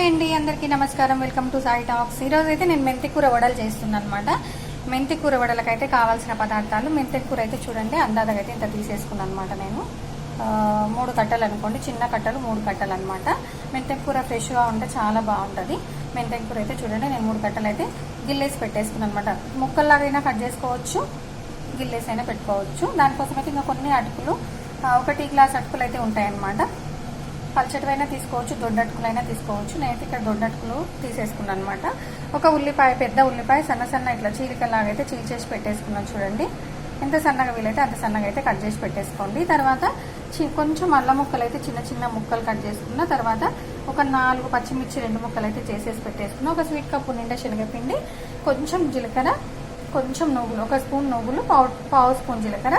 Hi అండి అందరికీ నమస్కారం. Welcome to Sai talks. ఈరోజు అయితే నేను మెంతి కూర వడలు చేస్తున్నాను అనమాట మెంతి కూర వడలకైతే కావాల్సిన పదార్థాలు మెంతి కూర అయితే చూడండి అందాదగా అయితే ఇంత తీసేసుకున్నాను అనమాట నేను మూడు కట్టలు అనుకోండి చిన్న కట్టలు మూడు కట్టలు అనమాట మెంతి కూర ఫ్రెష్గా ఉంటే చాలా బాగుంటుంది. మెంతి కూర అయితే చూడండి నేను మూడు కట్టలు అయితే గిల్లేసి పెట్టేసుకున్నాను అనమాట ముక్కల్లాగైనా కట్ చేసుకోవచ్చు గిల్లేసి అయినా పెట్టుకోవచ్చు. దానికోసం అయితే ఇంకా కొన్ని అటుకులు ఒకటి గ్లాస్ అటుకులు అయితే ఉంటాయన్నమాట. పల్చటివైనా తీసుకోవచ్చు దొడ్డటుకులైనా తీసుకోవచ్చు. నేనైతే ఇక్కడ దొడ్డటుకులు తీసేసుకున్నాను అనమాట ఒక ఉల్లిపాయ పెద్ద ఉల్లిపాయ సన్న సన్న ఇట్లా చీలికలాగా అయితే చీల్చేసి పెట్టేసుకున్నాను చూడండి. ఎంత సన్నగా వీలైతే అంత సన్నగా అయితే కట్ చేసి పెట్టేసుకోండి. తర్వాత చి- కొంచెం అల్లం ముక్కలు అయితే చిన్న చిన్న ముక్కలు కట్ చేసుకున్న తర్వాత ఒక నాలుగు పచ్చిమిర్చి రెండు ముక్కలు అయితే చేసేసి పెట్టేసుకున్న ఒక స్వీట్ కప్పు నిండా శనగపిండి కొంచెం జీలకర్ర కొంచెం నువ్వులు ఒక స్పూన్ నువ్వులు పావు పావు స్పూన్ జీలకర్ర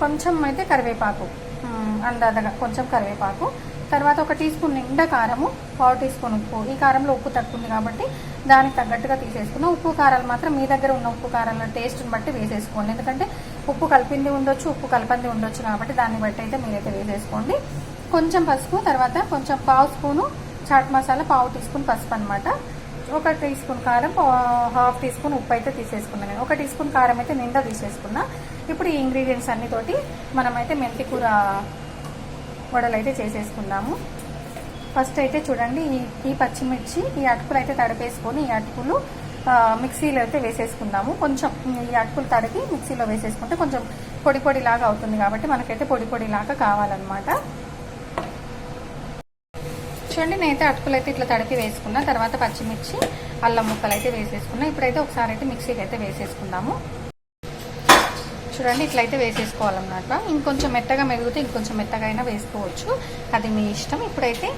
కొంచెం అయితే కరివేపాకు అందాదగా కొంచెం కరివేపాకు తర్వాత ఒక టీ స్పూన్ నిండా కారము పావు టీ స్పూన్ ఉప్పు. ఈ కారంలో ఉప్పు తక్కువ ఉంది కాబట్టి దానికి తగ్గట్టుగా తీసేసుకున్నాం ఉప్పు కారాలు మాత్రం మీ దగ్గర ఉన్న ఉప్పు కారాల టేస్ట్ని బట్టి వేసేసుకోండి. ఎందుకంటే ఉప్పు కలిపింది ఉండొచ్చు ఉప్పు కలపంది ఉండొచ్చు కాబట్టి దాన్ని బట్టి అయితే మీరైతే వేసేసుకోండి. కొంచెం పసుపు తర్వాత కొంచెం పావు స్పూను చాట్ మసాలా పావు టీ స్పూన్ పసుపు అనమాట ఒక టీ స్పూన్ కారం హాఫ్ టీ స్పూన్ ఉప్పు అయితే తీసేసుకున్నాను నేను. ఒక టీ స్పూన్ కారం అయితే నిండా తీసేసుకున్నా. ఇప్పుడు ఈ ఇంగ్రీడియంట్స్ అన్నితోటి మనమైతే మెంతి కూర వడలు అయితే చేసేసుకుందాము. ఫస్ట్ అయితే చూడండి ఈ ఈ పచ్చిమిర్చి ఈ అటుకులు అయితే తడిపేసుకొని ఈ అటుకులు మిక్సీలో అయితే వేసేసుకుందాము. కొంచెం ఈ అటుకులు తడిపి మిక్సీలో వేసేసుకుంటే కొంచెం పొడి పొడిలాగా అవుతుంది కాబట్టి మనకైతే పొడి పొడిలాగా కావాలన్నమాట. చూడండి నేనైతే అటుకులు అయితే ఇట్లా తడిపి వేసుకున్నా. తర్వాత పచ్చిమిర్చి అల్లం ముక్కలు అయితే వేసేసుకున్నా. ఇప్పుడైతే ఒకసారి అయితే మిక్సీకి అయితే వేసేసుకుందాము. చూడండి ఇట్లయితే వేసేసుకోవాలన్నమాట. ఇంకొంచెం మెత్తగా మెరుగుతే ఇంకొంచెం మెత్తగా అయినా వేసుకోవచ్చు. అది మీ ఇష్టం. ఇప్పుడైతే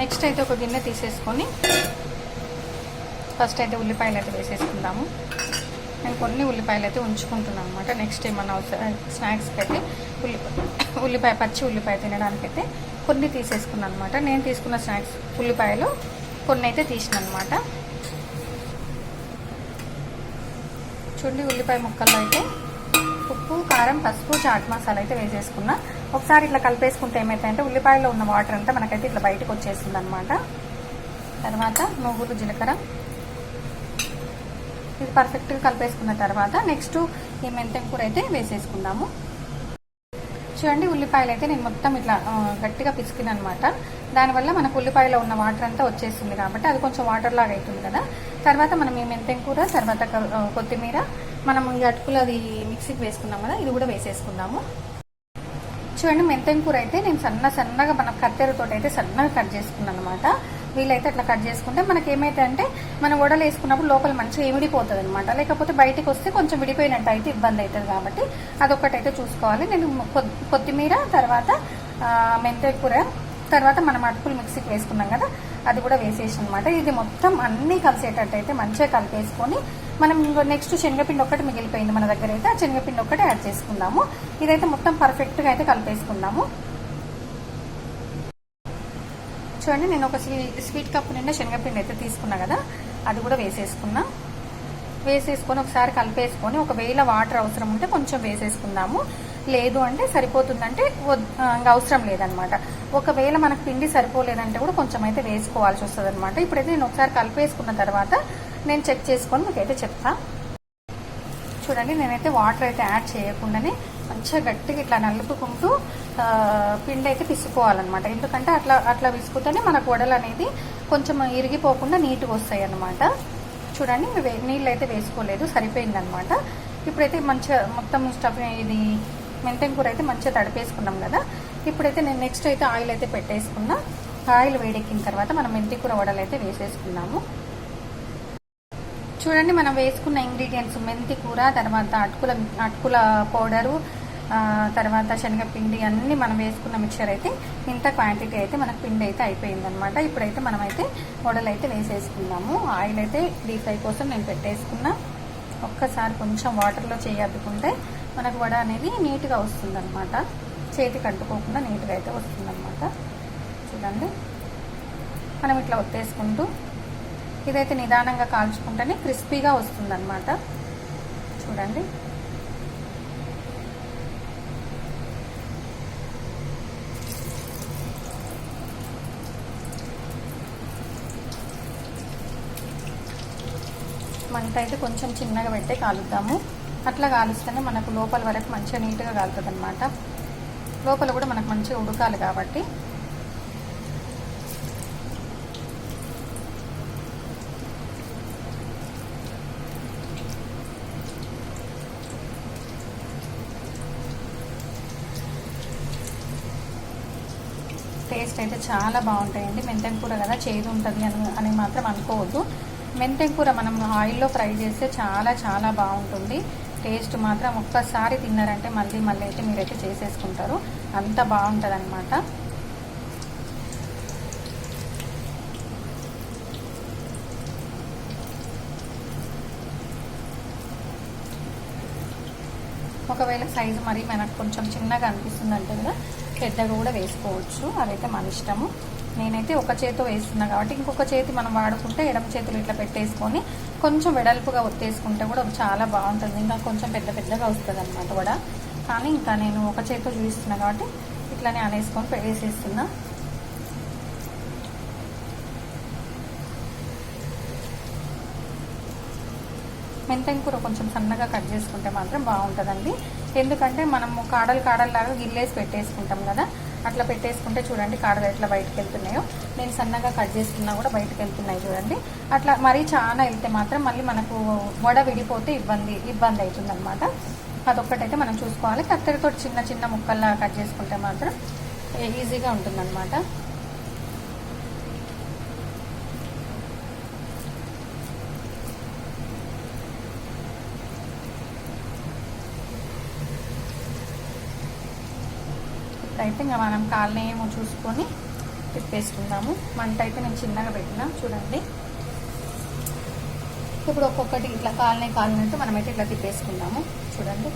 నెక్స్ట్ అయితే ఒక గిన్నె తీసేసుకొని ఫస్ట్ అయితే ఉల్లిపాయలు అయితే వేసేసుకుందాము. నేను కొన్ని ఉల్లిపాయలు అయితే ఉంచుకుంటున్నాను అనమాట నెక్స్ట్ ఏమన్నా స్నాక్స్కి అయితే ఉల్లిపాయ ఉల్లిపాయ పచ్చి ఉల్లిపాయ తినడానికి అయితే కొన్ని తీసేసుకున్నాను అనమాట నేను తీసుకున్న స్నాక్స్ ఉల్లిపాయలు కొన్ని అయితే తీసిన అనమాట చూడండి ఉల్లిపాయ ముక్కల్లో అయితే ఉప్పు కారం పసుపు చాట్ మసాలా అయితే వేసేసుకున్నా. ఒకసారి ఇట్లా కలిపేసుకుంటే ఏమైతాయంటే ఉల్లిపాయలో ఉన్న వాటర్ అంతా మనకైతే ఇట్లా బయటకు వచ్చేసింది అనమాట తర్వాత నువ్వులు జీలకర్ర. ఇది పర్ఫెక్ట్గా కలిపేసుకున్న తర్వాత నెక్స్ట్ ఈ మెంతెం కూర అయితే వేసేసుకుందాము. చూడండి ఉల్లిపాయలు అయితే నేను మొత్తం ఇట్లా గట్టిగా పిసికిన అనమాట దానివల్ల మనకు ఉల్లిపాయలో ఉన్న వాటర్ అంతా వచ్చేస్తుంది కాబట్టి అది కొంచెం వాటర్ లాగా అవుతుంది కదా. తర్వాత మనం ఈ మెంతెం కూర తర్వాత కొత్తిమీర మనం ఈ అటుకులు అది మిక్సీకి వేసుకున్నాం కదా ఇది కూడా వేసేసుకుందాము. చూడండి మెంతెం కూర అయితే నేను సన్న సన్నగా మన కత్తెరతో అయితే సన్నగా కట్ చేసుకున్నాను అనమాట వీలైతే అట్లా కట్ చేసుకుంటే మనకి ఏమైతే అంటే మనం వడలు వేసుకున్నప్పుడు లోపల మంచిగా ఇమిడిపోతుంది అనమాట లేకపోతే బయటకు వస్తే కొంచెం విడిపోయినట్టు అయితే ఇబ్బంది అవుతుంది కాబట్టి అదొకటైతే చూసుకోవాలి. నేను కొత్తిమీర తర్వాత ఆ, కూర తర్వాత మనం అటుకులు మిక్సీకి వేసుకున్నాం కదా అది కూడా వేసేసి అనమాట ఇది మొత్తం అన్నీ కలిసేటట్టు అయితే మంచిగా కలిపేసుకొని మనం నెక్స్ట్ శనగపిండి ఒకటి మిగిలిపోయింది మన దగ్గర అయితే ఆ శనగపిండి ఒక్కటి యాడ్ చేసుకుందాము. ఇదైతే మొత్తం పర్ఫెక్ట్గా అయితే కలిపేసుకుందాము. చూడండి నేను ఒక స్వీ- స్వీట్ కప్ నిండా శనగపిండి అయితే తీసుకున్నా కదా అది కూడా వేసేసుకున్నా. వేసేసుకొని ఒకసారి కలిపేసుకొని ఒకవేళ వాటర్ అవసరం ఉంటే కొంచెం వేసేసుకుందాము. లేదు అంటే సరిపోతుందంటే ఇంకా అవసరం లేదనమాట. ఒకవేళ మనకు పిండి సరిపోలేదంటే కూడా కొంచెం అయితే వేసుకోవాల్సి వస్తుంది అనమాట ఇప్పుడైతే నేను ఒకసారి కలిపేసుకున్న తర్వాత నేను చెక్ చేసుకొని మీకైతే చెప్తా. చూడండి నేనైతే వాటర్ అయితే యాడ్ చేయకుండానే మంచిగా గట్టిగా ఇట్లా నలుపుకుంటూ పిండి అయితే పిసుకోవాలన్నమాట ఎందుకంటే అట్లా అట్లా విసుకుతేనే మనకు వడలు అనేది కొంచెం ఇరిగిపోకుండా నీట్గా వస్తాయి అన్నమాట చూడండి నీళ్ళు అయితే వేసుకోలేదు సరిపోయిందనమాట ఇప్పుడైతే మంచిగా మొత్తం స్టఫ్ ఇది మెంతెం కూర అయితే మంచిగా తడిపేసుకున్నాం కదా. ఇప్పుడైతే నేను నెక్స్ట్ అయితే ఆయిల్ అయితే పెట్టేసుకున్నా. ఆయిల్ వేడెక్కిన తర్వాత మనం మెంతి కూర వడలు అయితే వేసేసుకున్నాము. చూడండి మనం వేసుకున్న ఇంగ్రీడియంట్స్ మెంతి కూర తర్వాత అటుకుల అటుకుల పౌడరు తర్వాత శనగపిండి అన్నీ మనం వేసుకున్న మిక్చర్ అయితే ఇంత క్వాంటిటీ అయితే మనకు పిండి అయితే అయిపోయిందనమాట ఇప్పుడైతే మనమైతే వడలు అయితే వేసేసుకున్నాము. ఆయిల్ అయితే డీప్ ఫ్రై కోసం నేను పెట్టేసుకున్నా. ఒక్కసారి కొంచెం వాటర్లో చేయద్దుకుంటే మనకు వడ అనేది నీట్గా వస్తుందన్నమాట. చేతికి అంటుకోకుండా నీట్గా అయితే వస్తుందన్నమాట. చూడండి. మనం ఇట్లా ఒత్తేసుకుంటూ ఇదైతే నిదానంగా కాల్చుకుంటేనే క్రిస్పీగా వస్తుందన్నమాట. చూడండి. మంట అయితే కొంచెం చిన్నగా పెట్టే కాలుద్దాము. అట్లా కాలుస్తేనే మనకు లోపల వరకు మంచిగా నీట్గా కాలుతుంది అనమాట లోపల కూడా మనకు మంచిగా ఉడకాలి కాబట్టి. టేస్ట్ అయితే చాలా బాగుంటాయండి. మెంతెం కూర కదా చేదు ఉంటుంది అని అని మాత్రం అనుకోవద్దు. మెంతెం కూర మనం ఆయిల్లో ఫ్రై చేస్తే చాలా చాలా బాగుంటుంది. టేస్ట్ మాత్రం ఒక్కసారి తిన్నారంటే మళ్ళీ మళ్ళీ అయితే మీరైతే చేసేసుకుంటారు. అంత బాగుంటుంది అనమాట ఒకవేళ సైజు మరి మనకు కొంచెం చిన్నగా అనిపిస్తుంది అంటే కదా పెద్దగా కూడా వేసుకోవచ్చు. అదైతే మన ఇష్టము. నేనైతే ఒక చేతితో వేస్తున్నా కాబట్టి ఇంకొక చేతి మనం వాడుకుంటే ఎడమ చేతులు ఇట్లా పెట్టేసుకొని కొంచెం వెడల్పుగా ఒత్తేసుకుంటే కూడా చాలా బాగుంటుంది. ఇంకా కొంచెం పెద్ద పెద్దగా వస్తుంది అనమాట కూడా కానీ ఇంకా నేను ఒక చేతితో చూపిస్తున్నా కాబట్టి ఇట్లానే అనేసుకొని వేసేస్తున్నా. మెంతం కూర కొంచెం సన్నగా కట్ చేసుకుంటే మాత్రం బాగుంటుందండి. ఎందుకంటే మనము కాడలు కాడల్లాగా గిల్లేసి పెట్టేసుకుంటాం కదా. అట్లా పెట్టేసుకుంటే చూడండి కాడలు ఎట్లా బయటకు వెళ్తున్నాయో నేను సన్నగా కట్ చేసుకున్నా కూడా బయటకు వెళ్తున్నాయి చూడండి. అట్లా మరీ చాలా వెళ్తే మాత్రం మళ్ళీ మనకు వడ విడిపోతే ఇబ్బంది ఇబ్బంది అవుతుంది అనమాట అదొక్కటైతే మనం చూసుకోవాలి. కత్తెరతో చిన్న చిన్న ముక్కల్లా కట్ చేసుకుంటే మాత్రం ఈజీగా ఉంటుందన్నమాట. అయితే ఇంకా మనం కాళ్ళని ఏమో చూసుకొని తిప్పేసుకుందాము. మంట అయితే నేను చిన్నగా పెట్టినా చూడండి. ఇప్పుడు ఒక్కొక్కటి ఇట్లా కాలనే కాలినట్టు మనమైతే ఇట్లా తిప్పేసుకుందాము చూడండి.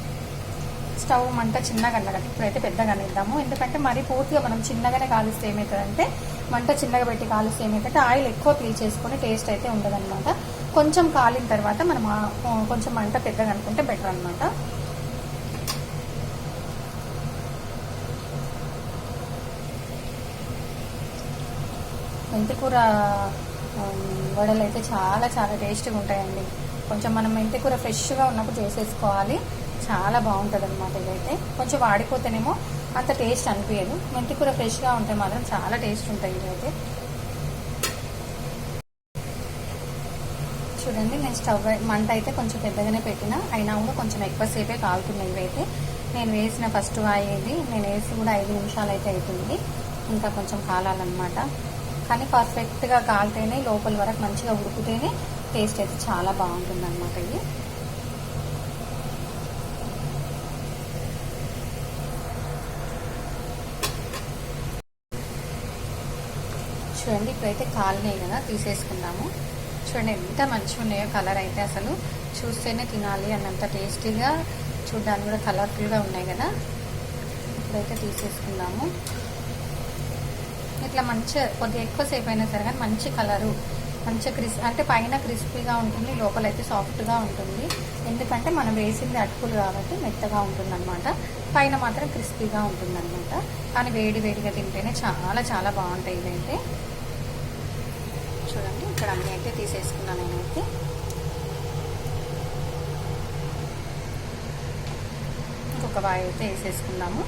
స్టవ్ మంట చిన్నగా అన్నమాట. ఇప్పుడైతే పెద్దగా అనేద్దాము. ఎందుకంటే మరీ పూర్తిగా మనం చిన్నగానే కాలుస్తే ఏమవుతుందంటే మంట చిన్నగా పెట్టి కాలుస్తే ఏమవుతుందంటే ఆయిల్ ఎక్కువ పీల్చేసుకొని టేస్ట్ అయితే ఉండదన్నమాట. కొంచెం కాలిన తర్వాత మనం కొంచెం మంట పెద్దగా అనుకుంటే బెటర్ అనమాట మెంతికూర వడలు అయితే చాలా చాలా టేస్ట్గా ఉంటాయండి. కొంచెం మనం మెంతికూర ఫ్రెష్గా ఉన్నప్పుడు చేసేసుకోవాలి. చాలా బాగుంటుంది అనమాట ఇదైతే. కొంచెం వాడిపోతేనేమో అంత టేస్ట్ అనిపించదు మెంతికూర ఫ్రెష్గా ఉంటే మాత్రం చాలా టేస్ట్ ఉంటాయి ఇదైతే. చూడండి నేను స్టవ్ మంట అయితే కొంచెం పెద్దగానే పెట్టిన. అయినా కూడా కొంచెం ఎక్కువసేపే కాలుతున్నాయి ఇవైతే నేను వేసిన ఫస్ట్ అయ్యేది నేను వేసి కూడా ఐదు నిమిషాలు అయితే అవుతుంది ఇంకా కొంచెం కాలాలన్నమాట. కానీ పర్ఫెక్ట్గా కాలితేనే లోపల వరకు మంచిగా ఉడికితేనే టేస్ట్ అయితే చాలా బాగుంటుంది అనమాట ఇది. చూడండి ఇప్పుడైతే కాలినాయి కదా తీసేసుకుందాము. చూడండి ఎంత మంచిగా ఉన్నాయో కలర్ అయితే అసలు. చూస్తేనే తినాలి అన్నంత టేస్టీగా చూడడానికి కూడా కలర్ఫుల్గా ఉన్నాయి కదా. ఇప్పుడైతే తీసేసుకుందాము. ఇట్లా మంచిగా కొద్దిగా ఎక్కువసేపు అయినా సరే కానీ మంచి కలరు మంచిగా క్రిస్ అంటే పైన క్రిస్పీగా ఉంటుంది లోపల అయితే సాఫ్ట్గా ఉంటుంది. ఎందుకంటే మనం వేసింది అటుకులు కాబట్టి మెత్తగా ఉంటుంది అనమాట పైన మాత్రం క్రిస్పీగా ఉంటుందన్నమాట. కానీ వేడి వేడిగా తింటేనే చాలా చాలా బాగుంటాయి ఇదైతే చూడండి ఇక్కడ అన్నీ అయితే తీసేసుకున్నాను నేనైతే. ఇంకొక వాయి అయితే వేసేసుకుందాము.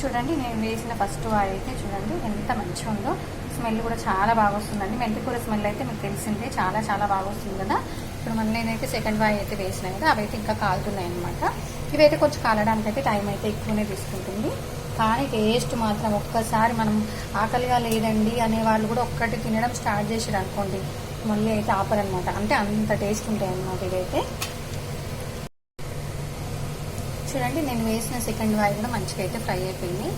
చూడండి నేను వేసిన ఫస్ట్ ఆయిల్ అయితే చూడండి ఎంత మంచిగా ఉందో స్మెల్ కూడా చాలా బాగా వస్తుందండి. మెంతికూర స్మెల్ అయితే మీకు తెలిసిందే చాలా చాలా బాగా వస్తుంది కదా. ఇప్పుడు మళ్ళీ నేనైతే సెకండ్ వాయి అయితే వేసినాయి కదా అవైతే ఇంకా కాలుతున్నాయి అనమాట ఇవైతే కొంచెం కాలడానికి అయితే టైం అయితే ఎక్కువనే తీసుకుంటుంది. కానీ టేస్ట్ మాత్రం ఒక్కసారి మనం ఆకలిగా లేదండి అనే వాళ్ళు కూడా ఒక్కటి తినడం స్టార్ట్ చేసారు అనుకోండి మళ్ళీ అయితే ఆపరనమాట అంటే అంత టేస్ట్ ఉంటాయి అన్నమాట ఇదైతే చూడండి నేను వేసిన సెకండ్ వాయి కూడా మంచిగా అయితే ఫ్రై అయిపోయింది.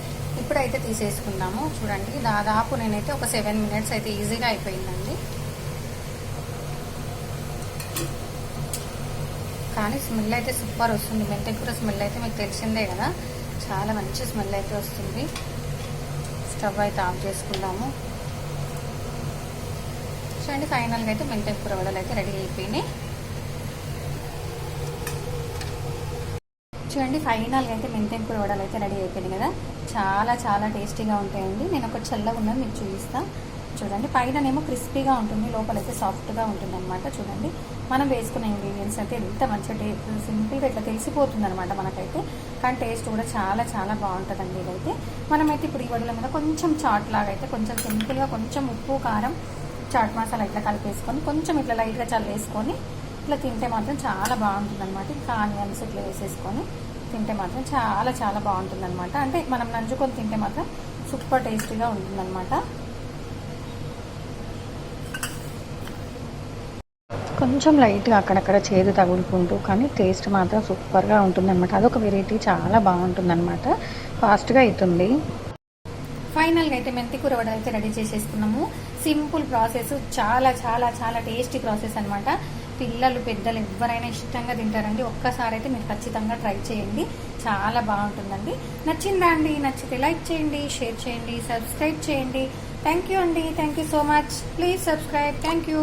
ఇప్పుడైతే తీసేసుకుందాము. చూడండి దాదాపు నేనైతే ఒక సెవెన్ మినిట్స్ అయితే ఈజీగా అయిపోయిందండి. కానీ స్మెల్ అయితే సూపర్ వస్తుంది. మెంతెకూర స్మెల్ అయితే మీకు తెలిసిందే కదా. చాలా మంచి స్మెల్ అయితే వస్తుంది. స్టవ్ అయితే ఆఫ్ చేసుకుందాము. చూడండి ఫైనల్గా అయితే మెంతెకూర వడలు అయితే రెడీ అయిపోయినాయి. చూడండి ఫైనల్గా అయితే మెంతెం కూర వడలు అయితే రెడీ అయిపోయింది కదా. చాలా చాలా టేస్టీగా ఉంటాయండి. నేను ఒక చల్లగా ఉన్నది మీకు చూపిస్తా. చూడండి పైననేమో క్రిస్పీగా ఉంటుంది లోపలైతే సాఫ్ట్గా ఉంటుంది అనమాట చూడండి మనం వేసుకున్న ఇంగ్రీడియంట్స్ అయితే ఎంత మంచిగా టేస్ట్ సింపుల్గా ఇట్లా తెలిసిపోతుంది అనమాట మనకైతే. కానీ టేస్ట్ కూడా చాలా చాలా బాగుంటుందండి ఇదైతే. మనమైతే ఇప్పుడు ఈ వడల మీద కొంచెం చాట్ లాగా అయితే కొంచెం సింపుల్గా కొంచెం ఉప్పు కారం చాట్ మసాలా ఇట్లా కలిపేసుకొని కొంచెం ఇట్లా లైట్గా చల్లేసుకొని ఇట్లా తింటే మాత్రం చాలా బాగుంటుంది అనమాట ఇంకా ఆనియన్స్ ఇట్లా వేసేసుకొని తింటే మాత్రం చాలా చాలా బాగుంటుంది అనమాట అంటే మనం నంజుకొని తింటే మాత్రం సూపర్ టేస్టీగా ఉంటుందన్నమాట. కొంచెం లైట్గా అక్కడక్కడ చేదు తగులుకుంటూ కానీ టేస్ట్ మాత్రం సూపర్గా ఉంటుందన్నమాట. అదొక వెరైటీ చాలా బాగుంటుందన్నమాట. ఫాస్ట్గా అవుతుంది ఫైనల్గా అయితే మెంతి కూర వడ అయితే రెడీ చేసేసుకున్నాము. సింపుల్ ప్రాసెస్ చాలా చాలా చాలా టేస్టీ ప్రాసెస్ అనమాట పిల్లలు పెద్దలు ఎవరైనా ఇష్టంగా తింటారండి. ఒక్కసారి అయితే మీరు ఖచ్చితంగా ట్రై చేయండి. చాలా బాగుంటుందండి. నచ్చిందా అండి? నచ్చితే లైక్ చేయండి షేర్ చేయండి సబ్స్క్రైబ్ చేయండి. థ్యాంక్ యూ అండి. Thank you so much. Please subscribe. Thank you